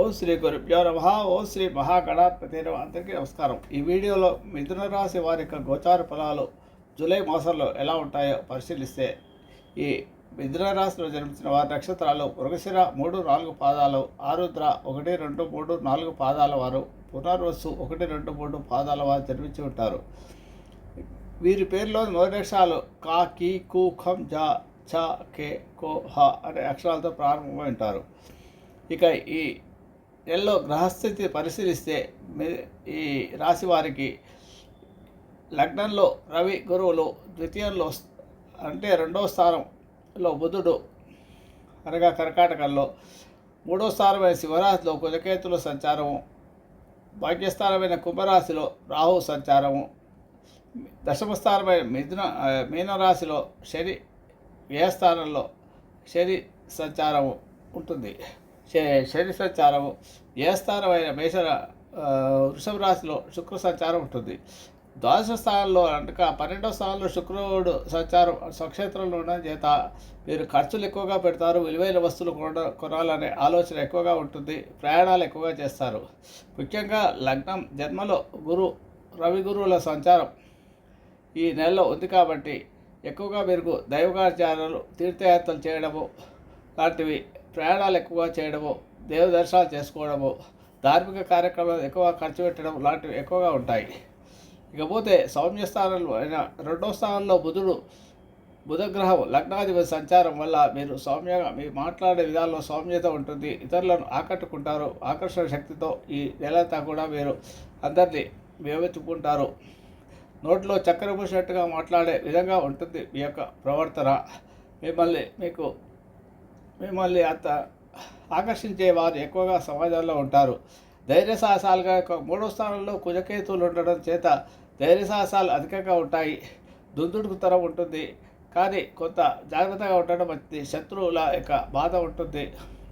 ఓ శ్రీ గురుభ్యో నమ ఓ శ్రీ మహాగణాధిపతి నమః. అందరికీ నమస్కారం ఈ వీడియోలో మిథున రాశి వారి యొక్క గోచార ఫలాలు జూలై మాసంలో ఎలా ఉంటాయో పరిశీలిస్తే ఈ మిథున రాశిలో జన్మించిన వారి నక్షత్రాలు మృగశిర మూడు నాలుగు పాదాలు ఆరుద్ర ఒకటి రెండు మూడు నాలుగు పాదాల వారు పునర్వసు ఒకటి రెండు మూడు పాదాల వారు జన్మించి ఉంటారు వీరి పేరులో మొదటి అక్షరాలు కా కీ కు ఖం జా ఛ కే కో హ అనే అక్షరాలతో ప్రారంభమై ఉంటారు ఇక ఈ నెలలో గ్రహస్థితి పరిశీలిస్తే ఈ రాశి వారికి లగ్నంలో రవి గురువులు ద్వితీయంలో అంటే రెండవ స్థానంలో బుధుడు అనగా కర్కాటకంలో మూడో స్థానమైన శివరాశిలో కుజకేతుల సంచారము భాగ్యస్థానమైన కుంభరాశిలో రాహు సంచారము దశమ స్థానమైన మిథున మీనరాశిలో శని వ్యయస్థానంలో శని సంచారము ఉంటుంది. శని సంచారము వ్యయస్థానమైన మేష వృషభ రాశిలో శుక్ర సంచారం ఉంటుంది? ద్వాదశ స్థానంలో అనగా పన్నెండవ స్థానంలో శుక్రుడు సంచారం స్వక్షేత్రంలో ఉండడం చేత మీరు ఖర్చులు ఎక్కువగా పెడతారు విలువైన వస్తువులు కొన కొనాలనే ఆలోచన ఎక్కువగా ఉంటుంది ప్రయాణాలు ఎక్కువగా చేస్తారు. ముఖ్యంగా లగ్నం జన్మలో గురు రవి గురువుల సంచారం ఈ నెలలో ఉంది కాబట్టి ఎక్కువగా మీరు దైవకాచారాలు తీర్థయాత్రలు చేయడము లాంటివి ప్రయాణాలు ఎక్కువగా చేయడము దేవ దర్శనాలు చేసుకోవడము ధార్మిక కార్యక్రమాలు ఎక్కువ ఖర్చు పెట్టడం లాంటివి ఎక్కువగా ఉంటాయి. ఇకపోతే సౌమ్య స్థానంలో అయిన రెండో స్థానంలో బుధుడు బుధగ్రహం లగ్నాధిపతి సంచారం వల్ల మీరు సౌమ్యంగా మీరు మాట్లాడే విధానంలో సౌమ్యత ఉంటుంది. ఇతరులను ఆకట్టుకుంటారు. ఆకర్షణ శక్తితో ఈ నెలంతా కూడా మీరు అందరినీ మేవెత్తుకుంటారు నోట్లో చక్కెర పూసినట్టుగా మాట్లాడే విధంగా ఉంటుంది మీ యొక్క ప్రవర్తన. మిమ్మల్ని మీకు మిమ్మల్ని అంత ఆకర్షించే వారు ఎక్కువగా సమాజంలో ఉంటారు. ధైర్య సాహసాలుగా మూడో స్థానంలో కుజకేతువులు ఉండడం చేత ధైర్య సాహసాలు అధికంగా ఉంటాయి. దుందుడుకుతనం ఉంటుంది. కానీ కొంత జాగ్రత్తగా ఉండడం మంచిది శత్రువుల యొక్క బాధ ఉంటుంది.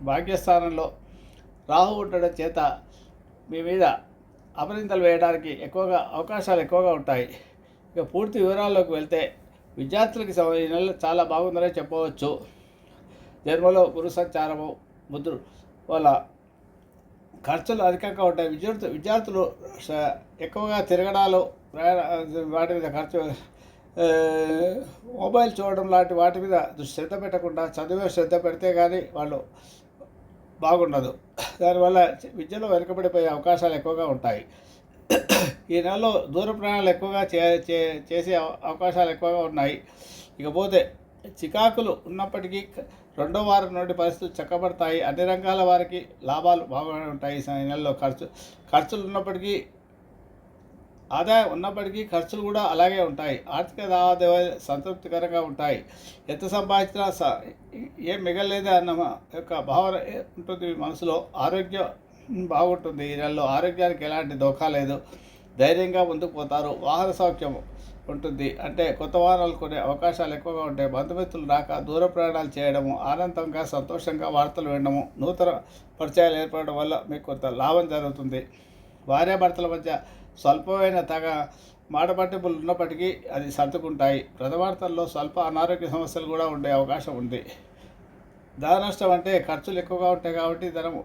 భాగ్యస్థానంలో రాహు ఉండడం చేత మీ మీద అపరింతలు వేయడానికి ఎక్కువగా అవకాశాలు ఎక్కువగా ఉంటాయి. ఇక పూర్తి వివరాల్లోకి వెళ్తే విద్యార్థులకి ఈ నెల చాలా బాగుందనే చెప్పవచ్చు. జన్మలో గురు సంచారము బుద్ధుడు వాళ్ళ ఖర్చులు అధికంగా ఉంటాయి. విద్యార్థులు విద్యార్థులు ఎక్కువగా తిరగడాలు ప్రయాణ వాటి మీద ఖర్చు మొబైల్ చూడడం లాంటి వాటి మీద శ్రద్ధ పెట్టకుండా చదువు శ్రద్ధ పెడితే కానీ వాళ్ళు బాగుండదు. దానివల్ల విద్యలో వెనుకబడిపోయే అవకాశాలు ఎక్కువగా ఉంటాయి. ఈ నెలలో దూర ప్రయాణాలు ఎక్కువగా చే చే- చేసే అవ- అవకాశాలు ఎక్కువగా ఉన్నాయి. ఇకపోతే చికాకులు ఉన్నప్పటికీ రెండో వారం నుండి పరిస్థితులు చక్కబడతాయి. అన్ని రంగాల వారికి లాభాలు బాగానే ఉంటాయి ఈ నెలలో. ఖర్చు ఖర్చులు ఉన్నప్పటికీ ఆదాయం ఉన్నప్పటికీ ఖర్చులు కూడా అలాగే ఉంటాయి. ఆర్థిక లావాదేవీలు సంతృప్తికరంగా ఉంటాయి. ఎంత సంపాదించినా స ఏం మిగలలేదే అన్న యొక్క భావన ఏ- ఉంటుంది మీ మనసులో? ఆరోగ్యం బాగుంటుంది. ఈ నెలలో ఆరోగ్యానికి ఎలాంటి దోఖా లేదు ధైర్యంగా ముందుకు పోతారు. వాహన సౌఖ్యం ఉంటుంది. అంటే కొత్త వాహనాలు కొనే అవకాశాలు ఎక్కువగా ఉంటాయి. బంధుమిత్రులు రాక దూర ప్రయాణాలు చేయడము ఆనందంగా సంతోషంగా వార్తలు వినడము నూతన పరిచయాలు ఏర్పడడం వల్ల మీకు కొంత లాభం జరుగుతుంది. భార్యాభర్తల మధ్య స్వల్పమైన తగ మాట పట్టింపులు ఉన్నప్పటికీ అది సర్దుకుంటాయి. ప్రథమార్థంలో స్వల్ప అనారోగ్య సమస్యలు కూడా ఉండే అవకాశం ఉంది. ధన నష్టం అంటే ఖర్చులు ఎక్కువగా ఉంటాయి కాబట్టి ధనము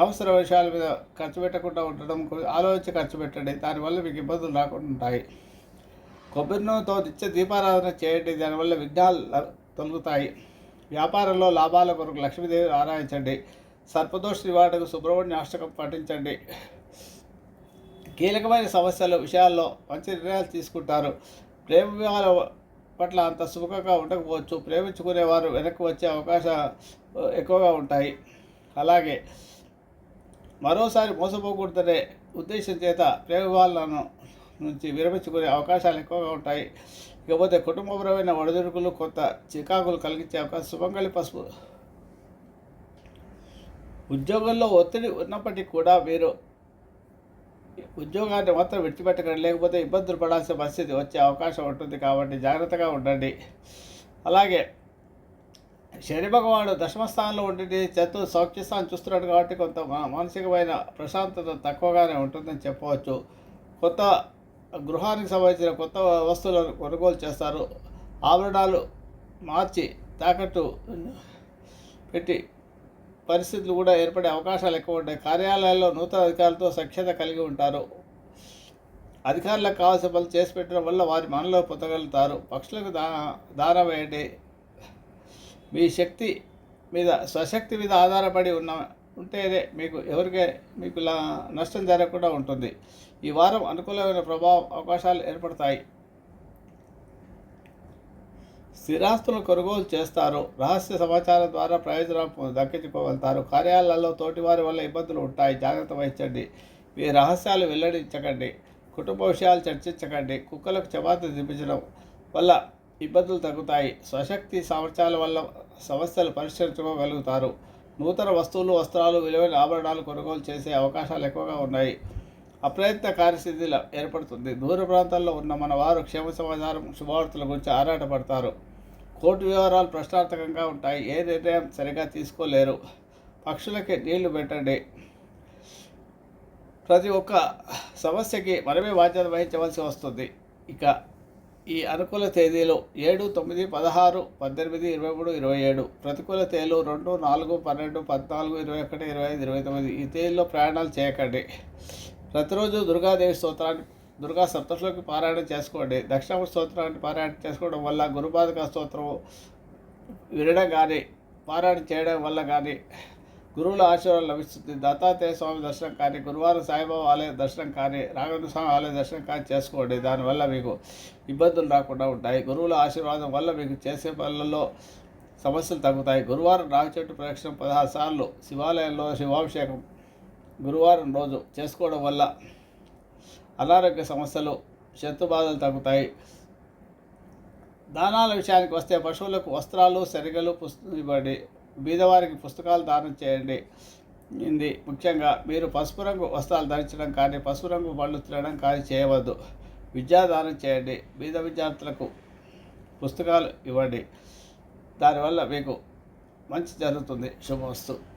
అవసర విషయాల మీద ఖర్చు పెట్టకుండా ఉండడం ఆలోచించి ఖర్చు పెట్టండి. దానివల్ల మీకు ఇబ్బందులు రాకుండా ఉంటాయి. కొబ్బరి నూనెతో నిత్య దీపారాధన చేయండి. దానివల్ల విఘ్నాలు తొలుగుతాయి. వ్యాపారంలో లాభాల కొరకు లక్ష్మీదేవి ఆరాధించండి. సర్పదోష నివారణకు సుబ్రహ్మణ్య అష్టకం పఠించండి. కీలకమైన సమస్యలు విషయాల్లో మంచి నిర్ణయాలు తీసుకుంటారు. ప్రేమ వివాహాల పట్ల అంత సుఖంగా ఉండకపోవచ్చు. ప్రేమించుకునేవారు వెనక్కి వచ్చే అవకాశాలు ఎక్కువగా ఉంటాయి. అలాగే మరోసారి మోసపోకూడదనే ఉద్దేశం చేత ప్రేమ వివాహాలను నుంచి విరమించుకునే అవకాశాలు ఎక్కువగా ఉంటాయి. ఇకపోతే కుటుంబపరమైన ఒడిదుడుకులు కొంత చికాకులు కలిగించే అవకాశం సుమంగళి పసుపు. ఉద్యోగంలో ఒత్తిడి ఉన్నప్పటికీ కూడా మీరు ఉద్యోగాన్ని మాత్రం విడిచిపెట్టకండి. లేకపోతే ఇబ్బందులు పడాల్సిన పరిస్థితి వచ్చే అవకాశం ఉంటుంది కాబట్టి జాగ్రత్తగా ఉండండి. అలాగే శని భగవానుడు దశమస్థానంలో ఉండి చతు సౌఖ్యస్థానం చూస్తున్నాడు కాబట్టి కొంత మానసికమైన ప్రశాంతత తక్కువగానే ఉంటుందని చెప్పవచ్చు. కొత్త గృహానికి సంబంధించిన కొత్త వస్తువులను కొనుగోలు చేస్తారు. ఆభరణాలు మార్చి తాకట్టు పెట్టి పరిస్థితులు కూడా ఏర్పడే అవకాశాలు ఎక్కువ ఉంటాయి. కార్యాలయాల్లో నూతన అధికారులతో సఖ్యత కలిగి ఉంటారు. అధికారులకు కావాల్సిన పనులు చేసి పెట్టడం వల్ల వారి మనలో పొందగలుగుతారు. పక్షులకు దా దాన వేయండి. మీ శక్తి మీద స్వశక్తి మీద ఆధారపడి ఉన్న ఉంటేనే మీకు ఎవరికే మీకు ఇలా నష్టం జరగకుండా ఉంటుంది. ఈ వారం అనుకూలమైన ప్రభావం అవకాశాలు ఏర్పడతాయి. స్థిరాస్తులను కొనుగోలు చేస్తారు. రహస్య సమాచారం ద్వారా ప్రయోజనం దక్కించుకోగలుగుతారు. కార్యాలయాల్లో తోటివారి వల్ల ఇబ్బందులు ఉంటాయి. జాగ్రత్త వహించండి. మీ రహస్యాలు వెల్లడించకండి. కుటుంబ విషయాలు చర్చించకండి. కుక్కలకు చపాతి తినిపించడం వల్ల ఇబ్బందులు తగ్గుతాయి. స్వశక్తి సామర్థ్యాల వల్ల సమస్యలు పరిష్కరించుకోగలుగుతారు. నూతన వస్తువులు వస్త్రాలు విలువైన ఆభరణాలు కొనుగోలు చేసే అవకాశాలు ఎక్కువగా ఉన్నాయి. అప్రయత్న కార్యస్థితి ఏర్పడుతుంది. దూర ప్రాంతాల్లో ఉన్న మన వారు క్షేమ సమాచారం శుభవార్తల గురించి ఆరాటపడతారు. కోర్టు వ్యవహారాలు ప్రశ్నార్థకంగా ఉంటాయి. ఏ నిర్ణయం సరిగా తీసుకోలేరు. పక్షులకి నీళ్ళు పెట్టండి. ప్రతి ఒక్క సమస్యకి మనమే బాధ్యత వహించవలసి వస్తుంది. ఇక ఈ అనుకూల తేదీలు ఏడు తొమ్మిది పదహారు పద్దెనిమిది ఇరవై మూడు ఇరవై ఏడు ప్రతికూల తేదీలు రెండు నాలుగు పన్నెండు పద్నాలుగు ఇరవై ఒకటి ఇరవై ఐదు ఇరవై తొమ్మిది ఈ తేదీల్లో ప్రయాణాలు చేయకండి. ప్రతిరోజు దుర్గాదేవి స్తోత్రాన్ని దుర్గా సప్తశ్లోకి పారాయణ చేసుకోండి. దక్షిణ స్తోత్రాన్ని పారాయణ చేసుకోవడం వల్ల గురుబాధక స్తోత్రం వినడం కానీ పారాయణ చేయడం వల్ల కానీ గురువుల ఆశీర్వాదం లభిస్తుంది. దత్తాత్రేయ స్వామి దర్శనం కానీ గురువారం సాయిబాబా ఆలయ దర్శనం కానీ రాఘవేంద్ర స్వామి ఆలయ దర్శనం కానీ చేసుకోండి. దానివల్ల మీకు ఇబ్బందులు రాకుండా ఉంటాయి. గురువుల ఆశీర్వాదం వల్ల మీకు చేసే పనులలో సమస్యలు తగ్గుతాయి. గురువారం రావి చెట్టు ప్రదక్షిణం పదహారు సార్లు శివాలయంలో శివాభిషేకం గురువారం రోజు చేసుకోవడం వల్ల అనారోగ్య సమస్యలు శత్రు బాధలు తగ్గుతాయి. దానాల విషయానికి వస్తే పశువులకు వస్త్రాలు శరిగలు పుస్తకం ఇవ్వండి. బీదవారికి పుస్తకాలు దానం చేయండి. ఇది ముఖ్యంగా మీరు పసుపు రంగు వస్త్రాలు ధరించడం కానీ పసుపు రంగు పళ్ళు తినడం కానీ చేయవద్దు. విద్యాదానం చేయండి. బీద విద్యార్థులకు పుస్తకాలు ఇవ్వండి. దానివల్ల మీకు మంచి జరుగుతుంది. శుభవస్తు